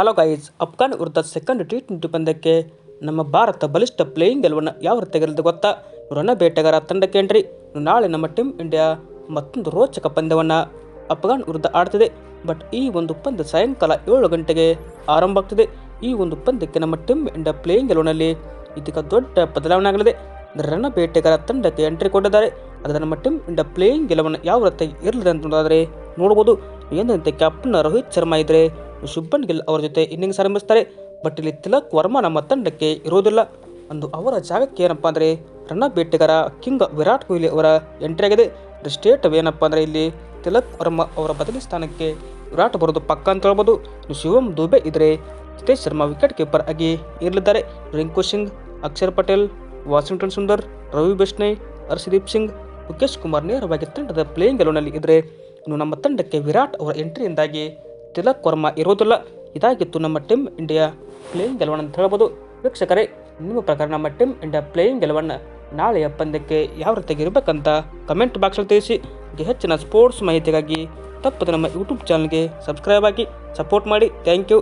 Hello guys Afghan ವಿರುದ್ಧ second T twenty ಪಂದ್ಯಕ್ಕೆ ನಮ್ಮ ಭಾರತ ಬಲಿಷ್ಠ ಪ್ಲೇಯಿಂಗ್ ಗೆಲುವನ್ನು ಯಾವ ರೀತಿ ಗೊತ್ತಾ? ರನ್ನ ಬೇಟೆಗಾರ ತಂಡಕ್ಕೆ ಎಂಟ್ರಿ ನಾಳೆ ನಮ್ಮ ಟೀಮ್ ಇಂಡಿಯಾ ಮತ್ತೊಂದು ರೋಚಕ ಪಂದ್ಯವನ್ನು ಅಫ್ಘಾನ್ ವಿರುದ್ಧ ಆಡ್ತಿದೆ. ಬಟ್ ಈ ಒಂದು ಪಂದ್ಯ ಸಾಯಂಕಾಲ ಏಳು ಗಂಟೆಗೆ ಆರಂಭ ಆಗ್ತಿದೆ. ಈ ಒಂದು ಪಂದ್ಯಕ್ಕೆ ನಮ್ಮ ಟೀಮ್ ಇಂಡಿಯಾ ಪ್ಲೇಯಿಂಗ್ ಗೆಲುವಿನಲ್ಲಿ ಇದೀಗ ದೊಡ್ಡ ಬದಲಾವಣೆ ಆಗಲಿದೆ ರನ್ನ ಬೇಟೆಗಾರ ತಂಡಕ್ಕೆ ಎಂಟ್ರಿ ಕೊಟ್ಟಿದ್ದಾರೆ. ಅದರ ನಮ್ಮ ಟೀಮ್ ಇಂಡಿಯಾ ಪ್ಲೇಯಿಂಗ್ ಗೆಲುವನ್ನು ಯಾವ ರೀತಿ ಇರಲಿದೆ ಅಂತಂದಾದರೆ ನೋಡ್ಬೋದು. ಏನಂತೆ ಕ್ಯಾಪ್ಟನ್ ರೋಹಿತ್ ಶರ್ಮಾ ಇದ್ರೆ ಶುಭನ್ ಗಿಲ್ ಅವರ ಜೊತೆ ಇನ್ನಿಂಗ್ಸ್ ಆರಂಭಿಸ್ತಾರೆ. ಬಟ್ ಇಲ್ಲಿ ತಿಲಕ್ ವರ್ಮಾ ನಮ್ಮ ತಂಡಕ್ಕೆ ಇರೋದಿಲ್ಲ ಅಂದು ಅವರ ಜಾಗಕ್ಕೆ ಏನಪ್ಪ ಅಂದರೆ ರನ್ನ ಬೇಟೆಗಾರ ಕಿಂಗ್ ವಿರಾಟ್ ಕೊಹ್ಲಿ ಅವರ ಎಂಟ್ರಿ ಆಗಿದೆ. ಸ್ಟೇಟ್ ಏನಪ್ಪ ಅಂದರೆ ಇಲ್ಲಿ ತಿಲಕ್ ವರ್ಮಾ ಅವರ ಬದಲಿ ಸ್ಥಾನಕ್ಕೆ ವಿರಾಟ್ ಬರೋದು ಪಕ್ಕ ಅಂತ ಹೇಳ್ಬೋದು. ಶಿವಮ್ ದುಬೆ ಇದ್ರೆ ಜಿತೇಶ್ ಶರ್ಮಾ ವಿಕೆಟ್ ಕೀಪರ್ ಆಗಿ ಇರಲಿದ್ದಾರೆ. ರಿಂಕು ಸಿಂಗ್, ಅಕ್ಷರ್ ಪಟೇಲ್, ವಾಷಿಂಗ್ಟನ್ ಸುಂದರ್, ರವಿ ಬಿಷ್ಣೆ, ಹರ್ಷದೀಪ್ ಸಿಂಗ್ ಮುಖೇಶ್ ಕುಮಾರ್ ನೇರವಾಗಿ ತಂಡದ ಪ್ಲೇಯಿಂಗ್ ಎಲೋನಲ್ಲಿ ಇದ್ದರೆ ಇನ್ನು ನಮ್ಮ ತಂಡಕ್ಕೆ ವಿರಾಟ್ ಅವರ ಎಂಟ್ರಿಯಿಂದಾಗಿ ತಿಲಕ್ ವರ್ಮಾ ಇರೋದಿಲ್ಲ. ಇದಾಗಿತ್ತು ನಮ್ಮ ಟೀಮ್ ಇಂಡಿಯಾ ಪ್ಲೇಯಿಂಗ್ ಗೆಲುವನ್ನು ಅಂತ ಹೇಳ್ಬೋದು. ವೀಕ್ಷಕರೇ, ನಿಮ್ಮ ಪ್ರಕಾರ ನಮ್ಮ ಟೀಮ್ ಇಂಡಿಯಾ ಪ್ಲೇಯಿಂಗ್ ಗೆಲುವನ್ನು ನಾಳೆಯ ಪಂದ್ಯಕ್ಕೆ ಯಾವ ರೀತಿಯಾಗಿ ಇರಬೇಕಂತ ಕಮೆಂಟ್ ಬಾಕ್ಸಲ್ಲಿ ತಿಳಿಸಿ. ಹೆಚ್ಚಿನ ಸ್ಪೋರ್ಟ್ಸ್ ಮಾಹಿತಿಗಾಗಿ ತಪ್ಪದೆ ನಮ್ಮ ಯೂಟ್ಯೂಬ್ ಚಾನಲ್ಗೆ ಸಬ್ಸ್ಕ್ರೈಬ್ ಆಗಿ ಸಪೋರ್ಟ್ ಮಾಡಿ. Thank you